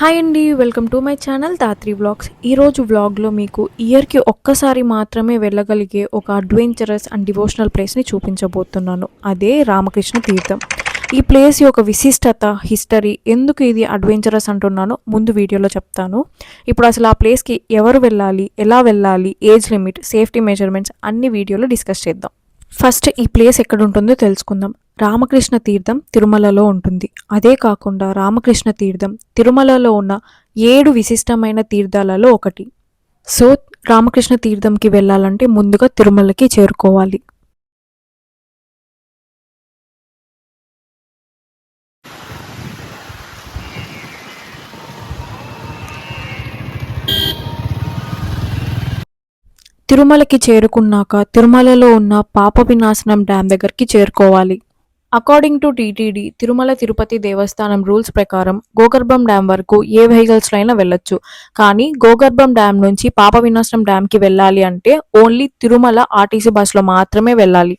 Hi అండి welcome to my channel Dhatri vlogs ఈరోజు వ్లాగ్లో మీకు ఇయర్కి ఒక్కసారి మాత్రమే వెళ్ళగలిగే ఒక అడ్వెంచరస్ అండ్ డివోషనల్ ప్లేస్ని చూపించబోతున్నాను. అదే రామకృష్ణ తీర్థం. ఈ ప్లేస్ యొక్క విశిష్టత హిస్టరీ ఎందుకు ఇది అడ్వెంచరస్ అంటున్నానో ముందు వీడియోలో చెప్తాను. ఇప్పుడు అసలు ఆ ప్లేస్కి ఎవరు వెళ్ళాలి ఎలా వెళ్ళాలి ఏజ్ లిమిట్ సేఫ్టీ మెజర్మెంట్స్ అన్ని వీడియోలో డిస్కస్ చేద్దాం. ఫస్ట్ ఈ ప్లేస్ ఎక్కడ ఉంటుందో తెలుసుకుందాం. రామకృష్ణ తీర్థం తిరుమలలో ఉంటుంది. అదే కాకుండా రామకృష్ణ తీర్థం తిరుమలలో ఉన్న ఏడు విశిష్టమైన తీర్థాలలో ఒకటి. సో రామకృష్ణ తీర్థంకి వెళ్ళాలంటే ముందుగా తిరుమలకి చేరుకోవాలి. తిరుమలకి చేరుకున్నాక తిరుమలలో ఉన్న పాప వినాశనం డ్యామ్ దగ్గరికి చేరుకోవాలి. According to TTD Tirumala Tirupati Devasthanam rules ప్రకారం గోగర్భం డ్యామ్ వరకు ఏ వెహికల్స్లో అయినా వెళ్ళొచ్చు. కానీ గోగర్భం డ్యామ్ నుంచి పాప వినాశనం డ్యామ్కి వెళ్ళాలి అంటే ఓన్లీ తిరుమల ఆర్టీసీ బస్సులో మాత్రమే వెళ్ళాలి.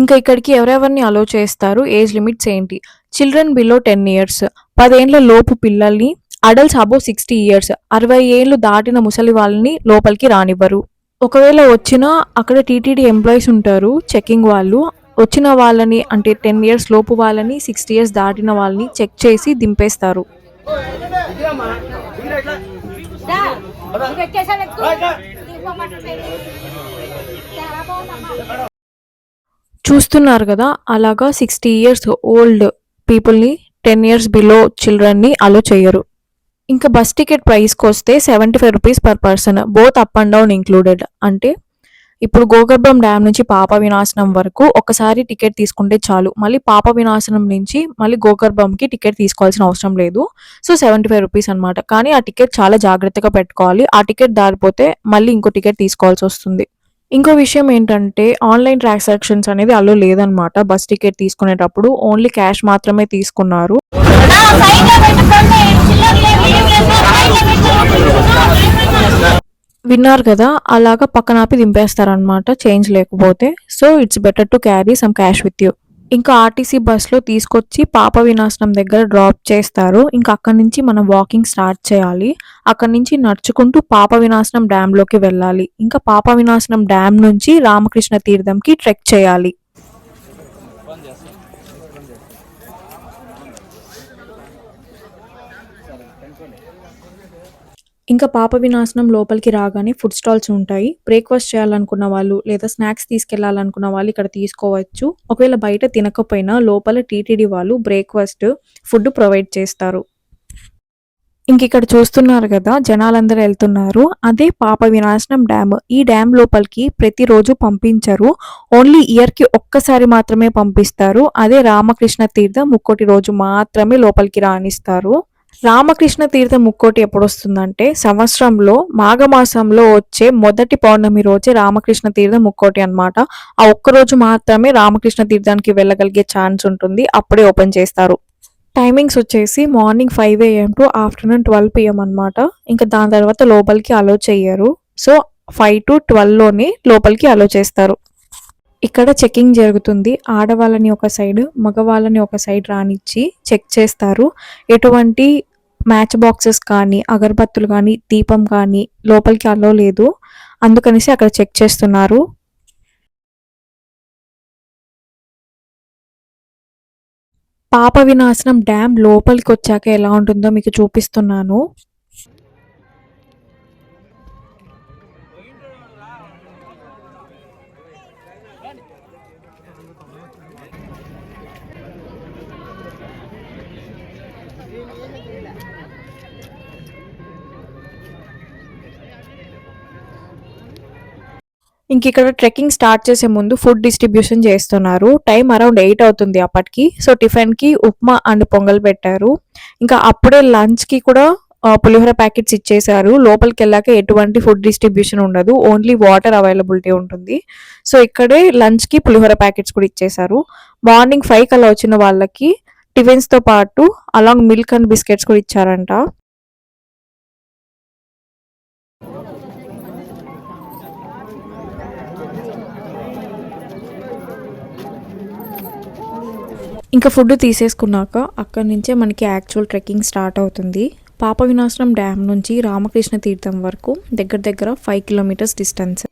ఇంకా ఇక్కడికి ఎవరెవరిని అలో చేస్తారు? ఏజ్ లిమిట్స్ ఏంటి? చిల్డ్రన్ బిలో టెన్ ఇయర్స్ పదేండ్ల లోపు పిల్లల్ని అడల్ట్స్ అబో సిక్స్టీ ఇయర్స్ అరవై ఏళ్ళు దాటిన ముసలి వాళ్ళని లోపలికి రానివ్వరు. ఒకవేళ వచ్చినా అక్కడ టీటీడీ ఎంప్లాయీస్ ఉంటారు చెకింగ్ వాళ్ళు. వచ్చిన వాళ్ళని అంటే టెన్ ఇయర్స్ లోపు వాళ్ళని సిక్స్టీ ఇయర్స్ దాటిన వాళ్ళని చెక్ చేసి దింపేస్తారు. చూస్తున్నారు కదా అలాగా సిక్స్టీ ఇయర్స్ ఓల్డ్ పీపుల్ని టెన్ ఇయర్స్ బిలో చిల్డ్రన్ని అలో చేయరు. ఇంకా బస్ టికెట్ ప్రైస్కి వస్తే seventy five rupees per person both up and down included అంటే ఇప్పుడు గోగర్భం డ్యామ్ నుంచి పాప వినాశనం వరకు ఒకసారి టికెట్ తీసుకుంటే చాలు. మళ్ళీ పాప వినాశనం నుంచి మళ్ళీ గోగర్భంకి టికెట్ తీసుకోవాల్సిన అవసరం లేదు. సో సెవెంటీ ఫైవ్ రూపీస్ అనమాట కానీ ఆ టికెట్ చాలా జాగ్రత్తగా పెట్టుకోవాలి. ఆ టికెట్ దారిపోతే మళ్ళీ ఇంకో టికెట్ తీసుకోవాల్సి వస్తుంది. ఇంకో విషయం ఏంటంటే ఆన్లైన్ ట్రాన్సాక్షన్స్ అనేది అలో లేదనమాట. బస్ టికెట్ తీసుకునేటప్పుడు ఓన్లీ క్యాష్ మాత్రమే తీసుకున్నారు. విన్నారు కదా అలాగా పక్కన ఆపి దింపేస్తారనమాట చేంజ్ లేకపోతే. So it's better to carry some cash with you ఇంకా ఆర్టీసీ బస్సులో తీసుకొచ్చి పాప వినాశనం దగ్గర డ్రాప్ చేస్తారు. ఇంకా అక్కడి నుంచి మనం వాకింగ్ స్టార్ట్ చేయాలి. అక్కడి నుంచి నడుచుకుంటూ పాప వినాశనం డ్యామ్లోకి వెళ్ళాలి. ఇంకా పాప వినాశనం డ్యామ్ నుంచి రామకృష్ణ తీర్థంకి ట్రెక్ చేయాలి. ఇంకా పాప వినాశనం లోపలికి రాగానే ఫుడ్ స్టాల్స్ ఉంటాయి. బ్రేక్ఫాస్ట్ చేయాలనుకున్న వాళ్ళు లేదా స్నాక్స్ తీసుకెళ్ళాలనుకున్న వాళ్ళు ఇక్కడ తీసుకోవచ్చు. ఒకవేళ బయట తినకపోయినా లోపల టీటీడీ వాళ్ళు బ్రేక్ఫాస్ట్ ఫుడ్ ప్రొవైడ్ చేస్తారు. ఇంక ఇక్కడ చూస్తున్నారు కదా జనాలందరూ వెళ్తున్నారు. అదే పాప వినాశనం డ్యామ్ ఈ డ్యామ్ లోపలికి ప్రతిరోజు పంపించరు. ఓన్లీ ఇయర్కి ఒక్కసారి మాత్రమే పంపిస్తారు. అదే రామకృష్ణ తీర్థం ముక్కోటి రోజు మాత్రమే లోపలికి రాణిస్తారు. రామకృష్ణ తీర్థం ముక్కోటి ఎప్పుడు వస్తుందంటే సంవత్సరంలో మాఘమాసంలో వచ్చే మొదటి పౌర్ణమి రోజే రామకృష్ణ తీర్థం ముక్కోటి అన్నమాట. ఆ ఒక్క రోజు మాత్రమే రామకృష్ణ తీర్థానికి వెళ్ళగలిగే ఛాన్స్ ఉంటుంది. అప్పుడే ఓపెన్ చేస్తారు. టైమింగ్స్ వచ్చేసి morning five AM to afternoon twelve PM అనమాట ఇంకా దాని తర్వాత లోపలికి అలో చేయరు సో ఫైవ్ టు ట్వెల్వ్లోనే లోపలికి అలో చేస్తారు. ఇక్కడ చెకింగ్ జరుగుతుంది. ఆడవాళ్ళని ఒక సైడ్ మగవాళ్ళని ఒక సైడ్ రానిచ్చి చెక్ చేస్తారు. ఎటువంటి మ్యాచ్ బాక్సెస్ కానీ అగరబత్తులు కానీ దీపం కానీ లోపలికి అలో లేదు. అందుకనేసి అక్కడ చెక్ చేస్తున్నారు. పాప వినాశనం డ్యామ్ లోపలికి వచ్చాక ఎలా ఉంటుందో మీకు చూపిస్తున్నాను. ఇంక ఇక్కడ ట్రెక్కింగ్ స్టార్ట్ చేసే ముందు ఫుడ్ డిస్ట్రిబ్యూషన్ చేస్తున్నారు. టైం అరౌండ్ ఎయిట్ అవుతుంది అప్పటికి. సో టిఫిన్కి ఉప్మా అండ్ పొంగల్ పెట్టారు. ఇంకా అప్పుడే లంచ్కి కూడా పులిహోర ప్యాకెట్స్ ఇచ్చేసారు లోపలికి వెళ్ళాక ఎటువంటి ఫుడ్ డిస్ట్రిబ్యూషన్ ఉండదు. ఓన్లీ వాటర్ అవైలబిలిటీ ఉంటుంది. సో ఇక్కడే లంచ్కి పులిహోర ప్యాకెట్స్ కూడా ఇచ్చేసారు మార్నింగ్ ఫైవ్ కల్లా వచ్చిన వాళ్ళకి టిఫిన్స్తో పాటు అలాంగ్ మిల్క్ అండ్ బిస్కెట్స్ కూడా ఇచ్చారంట. ఇంకా ఫుడ్ తీసేసుకున్నాక అక్కడి నుంచే మనకి యాక్చువల్ ట్రెక్కింగ్ స్టార్ట్ అవుతుంది. పాప వినాశనం డ్యామ్ నుంచి రామకృష్ణ తీర్థం వరకు దగ్గర దగ్గర ఫైవ్ కిలోమీటర్స్ డిస్టెన్స్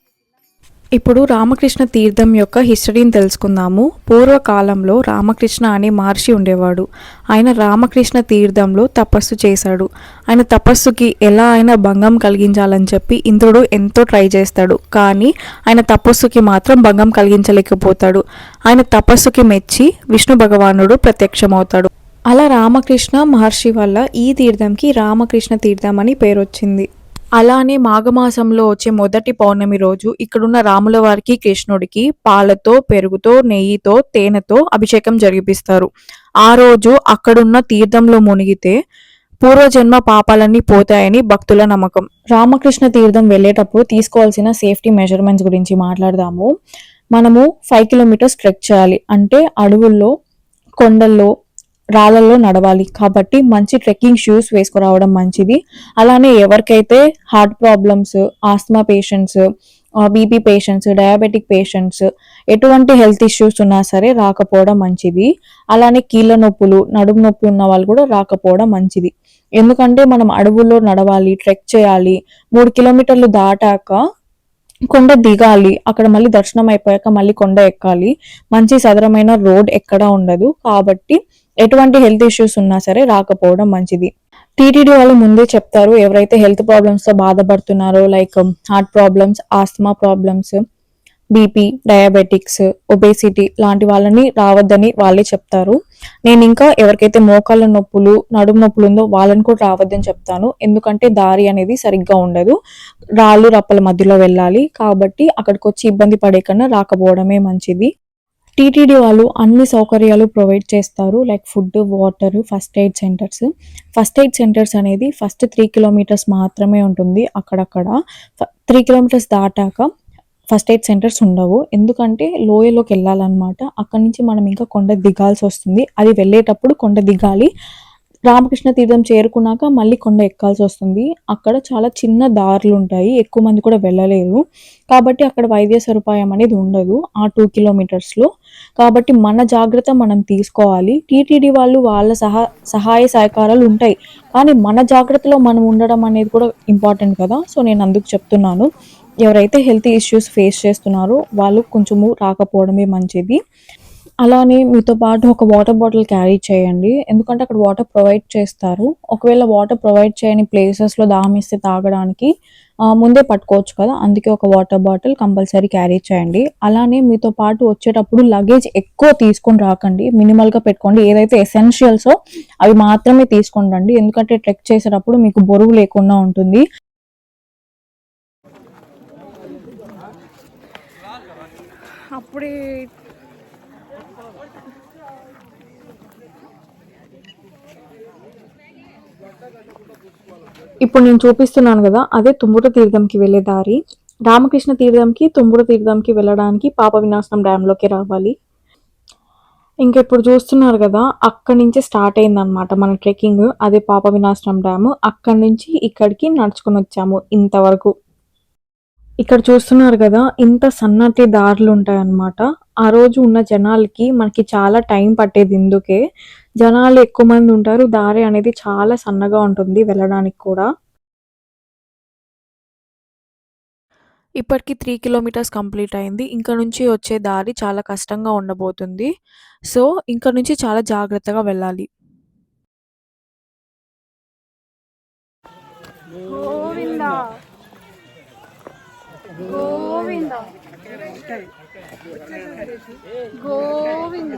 ఇప్పుడు రామకృష్ణ తీర్థం యొక్క హిస్టరీని తెలుసుకుందాము. పూర్వకాలంలో రామకృష్ణ అనే మహర్షి ఉండేవాడు. ఆయన రామకృష్ణ తీర్థంలో తపస్సు చేశాడు. ఆయన తపస్సుకి ఎలా అయినా భంగం కలిగించాలని చెప్పి ఇంద్రుడు ఎంతో ట్రై చేస్తాడు. కానీ ఆయన తపస్సుకి మాత్రం భంగం కలిగించలేకపోతాడు. ఆయన తపస్సుకి మెచ్చి విష్ణు భగవానుడు ప్రత్యక్షమవుతాడు. అలా రామకృష్ణ మహర్షి వల్ల ఈ తీర్థంకి రామకృష్ణ తీర్థం అని పేరు వచ్చింది అలానే మాఘమాసంలో వచ్చే మొదటి పౌర్ణమి రోజు ఇక్కడున్న రాముల వారికి కృష్ణుడికి పాలతో పెరుగుతో నెయ్యితో తేనెతో అభిషేకం జరిపిస్తారు. ఆ రోజు అక్కడున్న తీర్థంలో మునిగితే పూర్వజన్మ పాపాలన్నీ పోతాయని భక్తుల నమ్మకం. రామకృష్ణ తీర్థం వెళ్ళేటప్పుడు తీసుకోవాల్సిన సేఫ్టీ మెజర్మెంట్స్ గురించి మాట్లాడదాము. మనము ఫైవ్ కిలోమీటర్స్ ట్రెక్ చేయాలి. అంటే అడవుల్లో కొండల్లో రాళ్ళల్లో నడవాలి. కాబట్టి మంచి ట్రెక్కింగ్ షూస్ వేసుకురావడం మంచిది. అలానే ఎవరికైతే heart problems asthma patients BP patients diabetic patients ఎటువంటి హెల్త్ ఇష్యూస్ ఉన్నా సరే రాకపోవడం మంచిది. అలానే కీళ్ళ నొప్పులు నడుము నొప్పి ఉన్న వాళ్ళు కూడా రాకపోవడం మంచిది. ఎందుకంటే మనం అడవుల్లో నడవాలి ట్రెక్ చేయాలి. మూడు కిలోమీటర్లు దాటాక కొండ దిగాలి. అక్కడ మళ్ళీ దర్శనం అయిపోయాక మళ్ళీ కొండ ఎక్కాలి. మంచి సదరమైన రోడ్ ఎక్కడా ఉండదు. కాబట్టి ఎటువంటి హెల్త్ ఇష్యూస్ ఉన్నా సరే రాకపోవడం మంచిది. టీటీడీ వాళ్ళు ముందే చెప్తారు ఎవరైతే హెల్త్ ప్రాబ్లమ్స్తో బాధపడుతున్నారో like heart problems asthma problems BP diabetics obesity లాంటి వాళ్ళని రావద్దని వాళ్ళే చెప్తారు. నేను ఇంకా ఎవరికైతే మోకాళ్ళ నొప్పులు నడుము నొప్పులు ఉందో వాళ్ళని కూడా రావద్దని చెప్తాను. ఎందుకంటే దారి అనేది సరిగ్గా ఉండదు. రాళ్ళు రప్పల మధ్యలో వెళ్ళాలి కాబట్టి అక్కడికి వచ్చి ఇబ్బంది పడే కన్నా రాకపోవడమే మంచిది. టీటీడీ వాళ్ళు అన్ని సౌకర్యాలు ప్రొవైడ్ చేస్తారు. Like food water first aid centres. First aid centres అనేది ఫస్ట్ త్రీ కిలోమీటర్స్ మాత్రమే ఉంటుంది అక్కడక్కడ. త్రీ కిలోమీటర్స్ దాటాక ఫస్ట్ ఎయిడ్ సెంటర్స్ ఉండవు. ఎందుకంటే లోయలోకి వెళ్ళాలన్నమాట. అక్కడి నుంచి మనం ఇంకా కొండ దిగాల్సి వస్తుంది. అది వెళ్ళేటప్పుడు కొండ దిగాలి. రామకృష్ణ తీర్థం చేరుకున్నాక మళ్ళీ కొండ ఎక్కాల్సి వస్తుంది. అక్కడ చాలా చిన్న దారులు ఉంటాయి. ఎక్కువ మంది కూడా వెళ్ళలేరు. కాబట్టి అక్కడ వైద్య సదుపాయం అనేది ఉండదు ఆ టూ కిలోమీటర్స్లో కాబట్టి మన జాగ్రత్త మనం తీసుకోవాలి. టీటీడీ వాళ్ళు వాళ్ళ సహా సహాయ సహకారాలు ఉంటాయి. కానీ మన జాగ్రత్తలో మనం ఉండడం అనేది కూడా ఇంపార్టెంట్ కదా. సో నేను అందుకు చెప్తున్నాను. ఎవరైతే హెల్త్ ఇష్యూస్ ఫేస్ చేస్తున్నారో వాళ్ళు కొంచెము రాకపోవడమే మంచిది. అలానే మీతో పాటు ఒక వాటర్ బాటిల్ క్యారీ చేయండి. ఎందుకంటే అక్కడ వాటర్ ప్రొవైడ్ చేస్తారు. ఒకవేళ వాటర్ ప్రొవైడ్ చేయని ప్లేసెస్లో దామిస్తే తాగడానికి ముందే పట్టుకోవచ్చు కదా. అందుకే ఒక వాటర్ బాటిల్ కంపల్సరీ క్యారీ చేయండి. అలానే మీతో పాటు వచ్చేటప్పుడు లగేజ్ ఎక్కువ తీసుకొని రాకండి. మినిమల్గా పెట్టుకోండి. ఏదైతే ఎసెన్షియల్సో అవి మాత్రమే తీసుకొని రండి. ఎందుకంటే ట్రెక్ చేసేటప్పుడు మీకు బరువు లేకుండా ఉంటుంది. అప్పుడే ఇప్పుడు నేను చూపిస్తున్నాను కదా అదే తుమ్ముర తీర్థంకి వెళ్ళే దారి. రామకృష్ణ తీర్థంకి తుమ్ముర తీర్థంకి వెళ్ళడానికి పాప వినాశనం డ్యామ్లోకి రావాలి. ఇంకా ఇప్పుడు చూస్తున్నారు కదా అక్కడి నుంచి స్టార్ట్ అయిందనమాట మన ట్రెక్కింగ్ అదే పాప వినాశనం డ్యామ్ అక్కడి నుంచి ఇక్కడికి నడుచుకొని వచ్చాము ఇంతవరకు. ఇక్కడ చూస్తున్నారు కదా ఇంత సన్నటి దారులు ఉంటాయన్నమాట. ఆ రోజు ఉన్న జనాలకి మనకి చాలా టైం పట్టేది ఇందుకే. జనాలు ఎక్కువ మంది ఉంటారు దారి అనేది చాలా సన్నగా ఉంటుంది వెళ్ళడానికి కూడా. ఇప్పటికి త్రీ కిలోమీటర్స్ కంప్లీట్ అయింది. ఇంకా నుంచి వచ్చే దారి చాలా కష్టంగా ఉండబోతుంది. సో ఇంకా నుంచి చాలా జాగ్రత్తగా వెళ్ళాలి. గోవింద. గోవింద గోవింద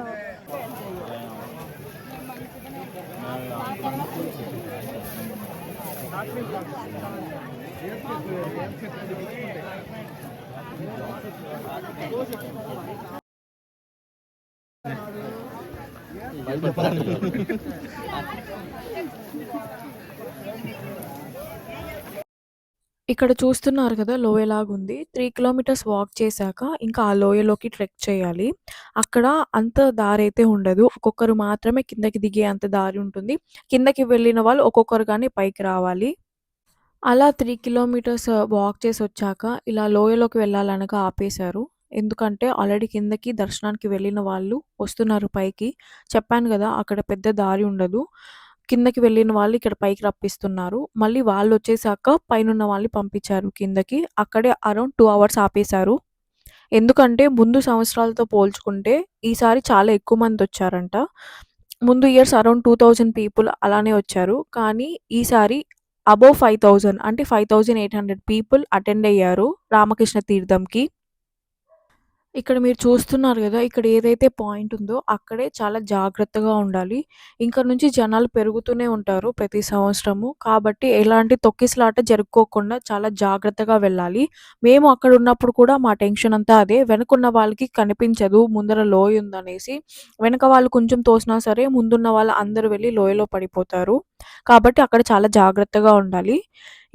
ఇక్కడ చూస్తున్నారు కదా లోయలాగుంది త్రీ కిలోమీటర్స్ వాక్ చేశాక ఇంకా ఆ లోయలోకి ట్రెక్ చేయాలి. అక్కడ అంత దారి అయితే ఉండదు. ఒక్కొక్కరు మాత్రమే కిందకి దిగే అంత దారి ఉంటుంది. కిందకి వెళ్ళిన వాళ్ళు ఒక్కొక్కరు కానీ పైకి రావాలి. అలా త్రీ కిలోమీటర్స్ వాక్ చేసి వచ్చాక ఇలా లోయలోకి వెళ్ళాలనగా ఆపేశారు. ఎందుకంటే ఆల్రెడీ కిందకి దర్శనానికి వెళ్ళిన వాళ్ళు వస్తున్నారు పైకి. చెప్పాను కదా అక్కడ పెద్ద దారి ఉండదు. కిందకి వెళ్ళిన వాళ్ళు ఇక్కడ పైకి రప్పిస్తున్నారు. మళ్ళీ వాళ్ళు వచ్చేసాక పైనున్న వాళ్ళని పంపించారు కిందకి. అక్కడే అరౌండ్ టూ అవర్స్ ఆపేశారు. ఎందుకంటే ముందు సంవత్సరాలతో పోల్చుకుంటే ఈసారి చాలా ఎక్కువ మంది వచ్చారంట ముందు ఇయర్స్ అరౌండ్ 2000 పీపుల్ అలానే వచ్చారు. కానీ ఈసారి అబోవ్ 5000 అంటే 5800 పీపుల్ అటెండ్ అయ్యారు రామకృష్ణ తీర్థంకి. ఇక్కడ మీరు చూస్తున్నారు కదా ఇక్కడ ఏదైతే పాయింట్ ఉందో అక్కడే చాలా జాగ్రత్తగా ఉండాలి. ఇంకా నుంచి జనాలు పెరుగుతూనే ఉంటారు ప్రతి సంవత్సరము. కాబట్టి ఎలాంటి తొక్కిసలాట జరుక్కోకుండా చాలా జాగ్రత్తగా వెళ్ళాలి. మేము అక్కడ ఉన్నప్పుడు కూడా మా టెన్షన్ అంతా అదే. వెనకున్న వాళ్ళకి కనిపించదు ముందర లోయ ఉందనేసి. వెనక వాళ్ళు కొంచెం తోసినా సరే ముందున్న వాళ్ళు అందరూ వెళ్ళి లోయలో పడిపోతారు. కాబట్టి అక్కడ చాలా జాగ్రత్తగా ఉండాలి.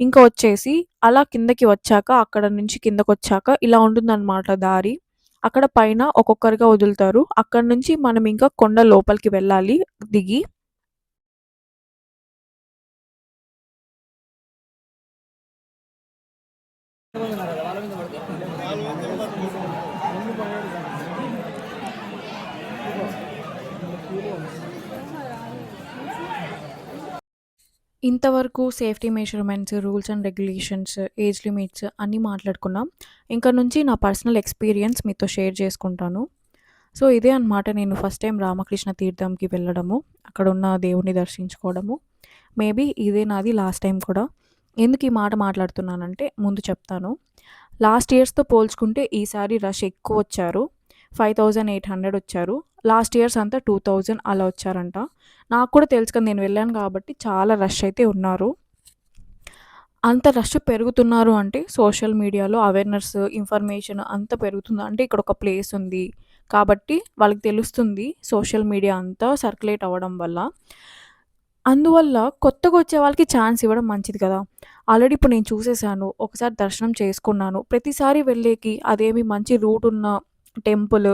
ఇంకా వచ్చేసి అలా కిందకి వచ్చాక అక్కడ నుంచి కిందకొచ్చాక ఇలా ఉంటుందన్నమాట దారి. అక్కడ పైన ఒక్కొక్కరుగా వదులుతారు. అక్కడ నుంచి మనం ఇంకా కొండ లోపలికి వెళ్ళాలి దిగి. ఇంతవరకు safety measurements, rules and regulations, age limits అన్నీ మాట్లాడుకున్నాం. ఇంక నుంచి నా పర్సనల్ ఎక్స్‌పీరియన్స్ మీతో షేర్ చేసుకుంటాను. సో, ఇదే అన్నమాట నేను ఫస్ట్ టైం రామకృష్ణ తీర్థంకి వెళ్ళడము. అక్కడున్న దేవుణ్ణి దర్శించుకోవడము. మేబీ ఇదే నాది లాస్ట్ టైం కూడా. ఎందుకు ఈ మాట మాట్లాడుతున్నానంటే ముందు చెప్తాను. లాస్ట్ ఇయర్స్‌తో పోల్చుకుంటే ఈసారి రష్ ఎక్కువ వచ్చారు ఫైవ్ థౌసండ్ ఎయిట్ హండ్రెడ్ వచ్చారు. లాస్ట్ ఇయర్స్ అంతా 2000 అలా వచ్చారంట. నాకు కూడా తెలుసు కదా! నేను వెళ్ళాను కాబట్టి చాలా రష్ అయితే ఉన్నారు. అంత రష్ పెరుగుతున్నారు అంటే సోషల్ మీడియాలో అవేర్‌నెస్, ఇన్ఫర్మేషన్ అంత పెరుగుతుంది. అంటే ఇక్కడ ఒక ప్లేస్ ఉంది. కాబట్టి వాళ్ళకి తెలుస్తుంది. సోషల్ మీడియా అంతా సర్క్యులేట్ అవ్వడం వల్ల. అందువల్ల కొత్తగా వచ్చే వాళ్ళకి ఛాన్స్ ఇవ్వడం మంచిది కదా! ఆల్రెడీ ఇప్పుడు నేను చూసేసాను. ఒకసారి దర్శనం చేసుకున్నాను. ప్రతిసారి వెళ్ళేకి అదేమి మంచి రూట్ ఉన్న టెంపుల్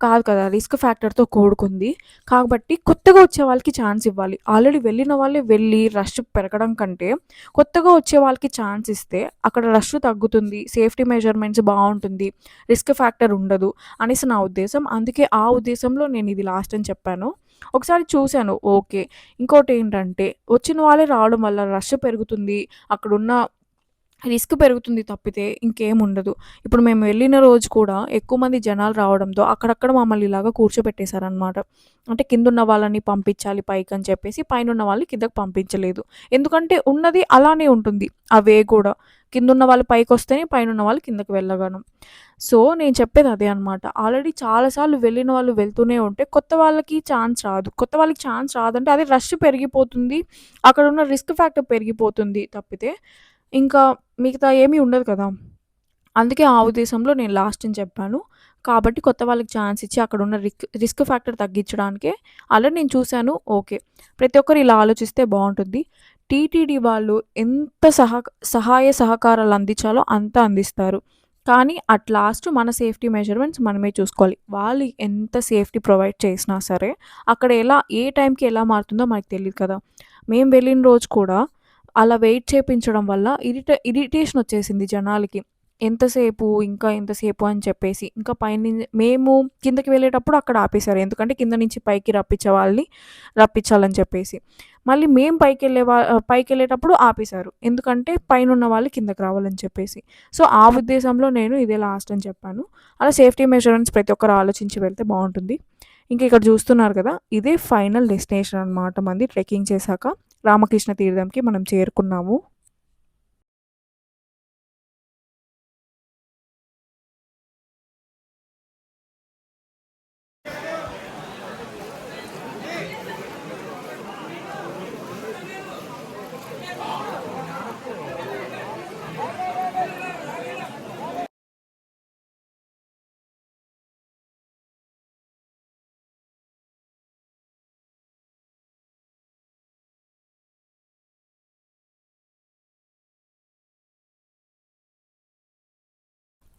కాదు కదా! రిస్క్ ఫ్యాక్టర్‌తో కూడుకుంది. కాబట్టి కొత్తగా వచ్చే వాళ్ళకి ఛాన్స్ ఇవ్వాలి. ఆల్రెడీ వెళ్ళిన వాళ్ళే వెళ్ళి రష్ పెరగడం కంటే కొత్తగా వచ్చే వాళ్ళకి ఛాన్స్ ఇస్తే అక్కడ రష్ తగ్గుతుంది. సేఫ్టీ మెజర్‌మెంట్స్ బాగుంటుంది రిస్క్ ఫ్యాక్టర్ ఉండదు అనేసి నా ఉద్దేశం. అందుకే ఆ ఉద్దేశంలో నేను ఇది లాస్ట్ అని చెప్పాను. ఒకసారి చూశాను ఓకే. ఇంకోటి ఏంటంటే వచ్చిన వాళ్ళే రావడం వల్ల రష్ పెరుగుతుంది. అక్కడున్న రిస్క్ పెరుగుతుంది తప్పితే ఇంకేముండదు. ఇప్పుడు మేము వెళ్ళిన రోజు కూడా ఎక్కువ మంది జనాలు రావడంతో అక్కడక్కడ మమ్మల్ని ఇలాగా కూర్చోబెట్టేశారనమాట. అంటే కింద ఉన్న వాళ్ళని పంపించాలి పైకి అని చెప్పేసి పైనున్న వాళ్ళని కిందకి పంపించలేదు. ఎందుకంటే ఉన్నది అలానే ఉంటుంది. ఆ వే కూడా. కిందున్న వాళ్ళు పైకి వస్తేనే పైనున్న వాళ్ళు కిందకి వెళ్ళగలం. సో, నేను చెప్పేది అదే అన్నమాట. ఆల్రెడీ చాలా సార్లు వెళ్ళిన వాళ్ళు వెళ్తూనే ఉంటే కొత్త వాళ్ళకి ఛాన్స్ రాదు. కొత్త వాళ్ళకి ఛాన్స్ రాదంటే అదే రష్ పెరిగిపోతుంది. అక్కడున్న రిస్క్ ఫ్యాక్టర్ పెరిగిపోతుంది తప్పితే ఇంకా మిగతా ఏమీ ఉండదు కదా! అందుకే ఆ ఉద్దేశంలో నేను లాస్ట్ అని చెప్పాను. కాబట్టి కొత్త వాళ్ళకి ఛాన్స్ ఇచ్చి అక్కడ ఉన్న రిక్ రిస్క్ ఫ్యాక్టర్ తగ్గించడానికే అలా నేను చూశాను ఓకే. ప్రతి ఒక్కరు ఇలా ఆలోచిస్తే బాగుంటుంది టీటీడీ వాళ్ళు ఎంత సహక సహాయ సహకారాలు అందించాలో అంత అందిస్తారు. కానీ అట్ లాస్ట్ మన సేఫ్టీ మెజర్‌మెంట్స్ మనమే చూసుకోవాలి. వాళ్ళు ఎంత సేఫ్టీ ప్రొవైడ్ చేసినా సరే అక్కడ ఎలా ఏ టైంకి ఎలా మారుతుందో మనకు తెలియదు కదా! మేము వెళ్ళిన రోజు కూడా అలా వెయిట్ చేపించడం వల్ల ఇరిట ఇరిటేషన్ వచ్చేసింది జనాలకి. ఎంతసేపు ఇంకా ఎంతసేపు అని చెప్పేసి. ఇంకా పైనుంచి మేము కిందకి వెళ్ళేటప్పుడు అక్కడ ఆపేశారు. ఎందుకంటే కింద నుంచి పైకి రప్పించే వాళ్ళని రప్పించాలని చెప్పేసి. మళ్ళీ మేము పైకి వెళ్ళే వా పైకెళ్ళేటప్పుడు ఆపేశారు. ఎందుకంటే పైనున్న వాళ్ళు కిందకి రావాలని చెప్పేసి. సో, ఆ ఉద్దేశంలో నేను ఇదే లాస్ట్ అని చెప్పాను. అలా సేఫ్టీ మెజరెన్స్ ప్రతి ఒక్కరు ఆలోచించి వెళ్తే బాగుంటుంది ఇంకా ఇక్కడ చూస్తున్నారు కదా! ఇదే ఫైనల్ డెస్టినేషన్ అన్నమాట మంది ట్రెక్కింగ్ చేశాక రామకృష్ణ తీర్థంకి మనం చేరుకున్నాము.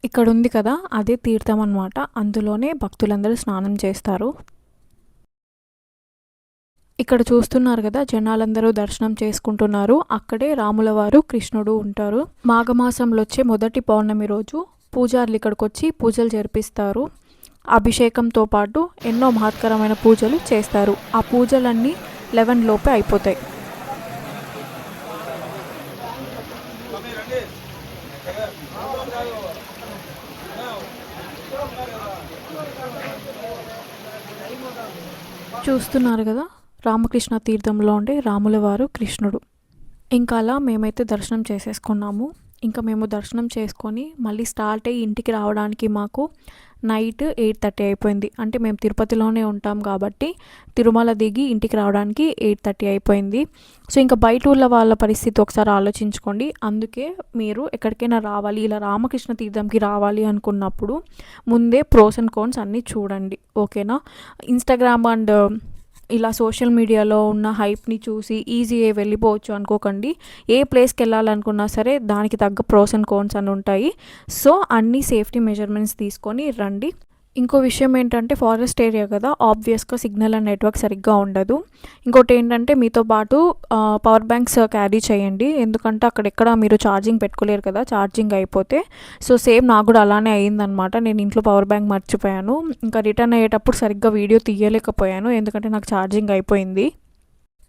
ఇక్కడ ఉంది కదా! అదే తీర్థం అన్నమాట. అందులోనే భక్తులందరూ స్నానం చేస్తారు. ఇక్కడ చూస్తున్నారు కదా! జనాలందరూ దర్శనం చేసుకుంటున్నారు. అక్కడే రాముల వారు, కృష్ణుడు ఉంటారు. మాఘమాసంలో వచ్చే మొదటి పౌర్ణమి రోజు పూజారులు ఇక్కడికి వచ్చి పూజలు జరిపిస్తారు అభిషేకంతో పాటు ఎన్నో మహత్కరమైన పూజలు చేస్తారు ఆ పూజలన్నీ లెవెన్ లోపే అయిపోతాయి చూస్తున్నారు కదా రామకృష్ణ తీర్థంలో ఉండే రాముల వారు కృష్ణుడు. ఇంకా అలా మేమైతే దర్శనం చేసేసుకున్నాము. ఇంకా మేము దర్శనం చేసుకొని మళ్ళీ స్టార్ట్ అయ్యి ఇంటికి రావడానికి మాకు నైట్ ఎయిట్ థర్టీ అయిపోయింది. అంటే మేము తిరుపతిలోనే ఉంటాం కాబట్టి తిరుమల దిగి ఇంటికి రావడానికి ఎయిట్ థర్టీ అయిపోయింది. సో ఇంకా బయట ఊళ్ళ వాళ్ళ పరిస్థితి ఒకసారి ఆలోచించుకోండి. అందుకే మీరు ఎక్కడికైనా రావాలి ఇలా రామకృష్ణ తీర్థంకి రావాలి అనుకున్నప్పుడు ముందే ప్రోస్ అండ్ కోన్స్ అన్నీ చూడండి. ఓకేనా? ఇన్స్టాగ్రామ్ అండ్ ఇలా సోషల్ మీడియాలో ఉన్న హైప్ని చూసి ఈజీగా వెళ్ళిపోవచ్చు అనుకోకండి. ఏ ప్లేస్కి వెళ్ళాలనుకున్నా సరే దానికి తగ్గ ప్రోస్ అండ్ కోన్స్ అని ఉంటాయి. సో అన్ని సేఫ్టీ మెజర్మెంట్స్ తీసుకొని రండి. ఇంకో విషయం ఏంటంటే ఫారెస్ట్ ఏరియా కదా ఆబ్వియస్గా సిగ్నల్ అండ్ నెట్వర్క్ సరిగ్గా ఉండదు. ఇంకోటి ఏంటంటే మీతో పాటు పవర్ బ్యాంక్స్ క్యారీ చేయండి. ఎందుకంటే అక్కడెక్కడ మీరు ఛార్జింగ్ పెట్టుకోలేరు కదా ఛార్జింగ్ అయిపోతే. సో సేమ్ నాకు కూడా అలానే అయిందనమాట నేను ఇంట్లో పవర్ బ్యాంక్ మర్చిపోయాను. ఇంకా రిటర్న్ అయ్యేటప్పుడు సరిగ్గా వీడియో తీయలేకపోయాను. ఎందుకంటే నాకు ఛార్జింగ్ అయిపోయింది.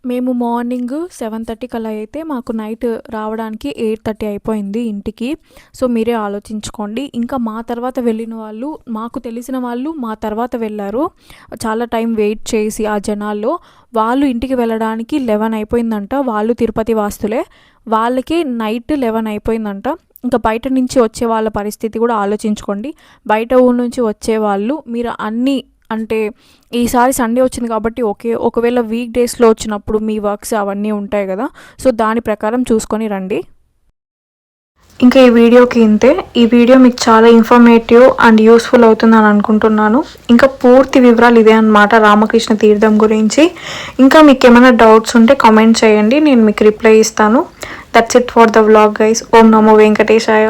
మేము మార్నింగ్ సెవెన్ థర్టీకి అలా అయితే మాకు నైట్ రావడానికి ఎయిట్ థర్టీ అయిపోయింది ఇంటికి. సో మీరే ఆలోచించుకోండి. ఇంకా మా తర్వాత వెళ్ళిన వాళ్ళు మాకు తెలిసిన వాళ్ళు మా తర్వాత వెళ్ళారు. చాలా టైం వెయిట్ చేసి ఆ జనాల్లో. వాళ్ళు ఇంటికి వెళ్ళడానికి లెవెన్ అయిపోయిందంట. వాళ్ళు తిరుపతి వాస్తులే. వాళ్ళకి నైట్ లెవెన్ అయిపోయిందంట. ఇంకా బయట నుంచి వచ్చే వాళ్ళ పరిస్థితి కూడా ఆలోచించుకోండి. బయట ఊరు నుంచి వచ్చే వాళ్ళు మీరు అన్ని అంటే ఈసారి సండే వచ్చింది కాబట్టి ఓకే ఒకవేళ వీక్ డేస్లో వచ్చినప్పుడు మీ వర్క్స్ అవన్నీ ఉంటాయి కదా సో దాని ప్రకారం చూసుకొని రండి. ఇంకా ఈ వీడియోకి ఇంతే. ఈ వీడియో మీకు చాలా ఇన్ఫర్మేటివ్ అండ్ యూస్ఫుల్ అవుతుందని అనుకుంటున్నాను. ఇంకా పూర్తి వివరాలు ఇదే అనమాట రామకృష్ణ తీర్థం గురించి. ఇంకా మీకు ఏమైనా డౌట్స్ ఉంటే కామెంట్ చేయండి నేను మీకు రిప్లై ఇస్తాను. That's it for the vlog guys Om Namo Venkatesaya.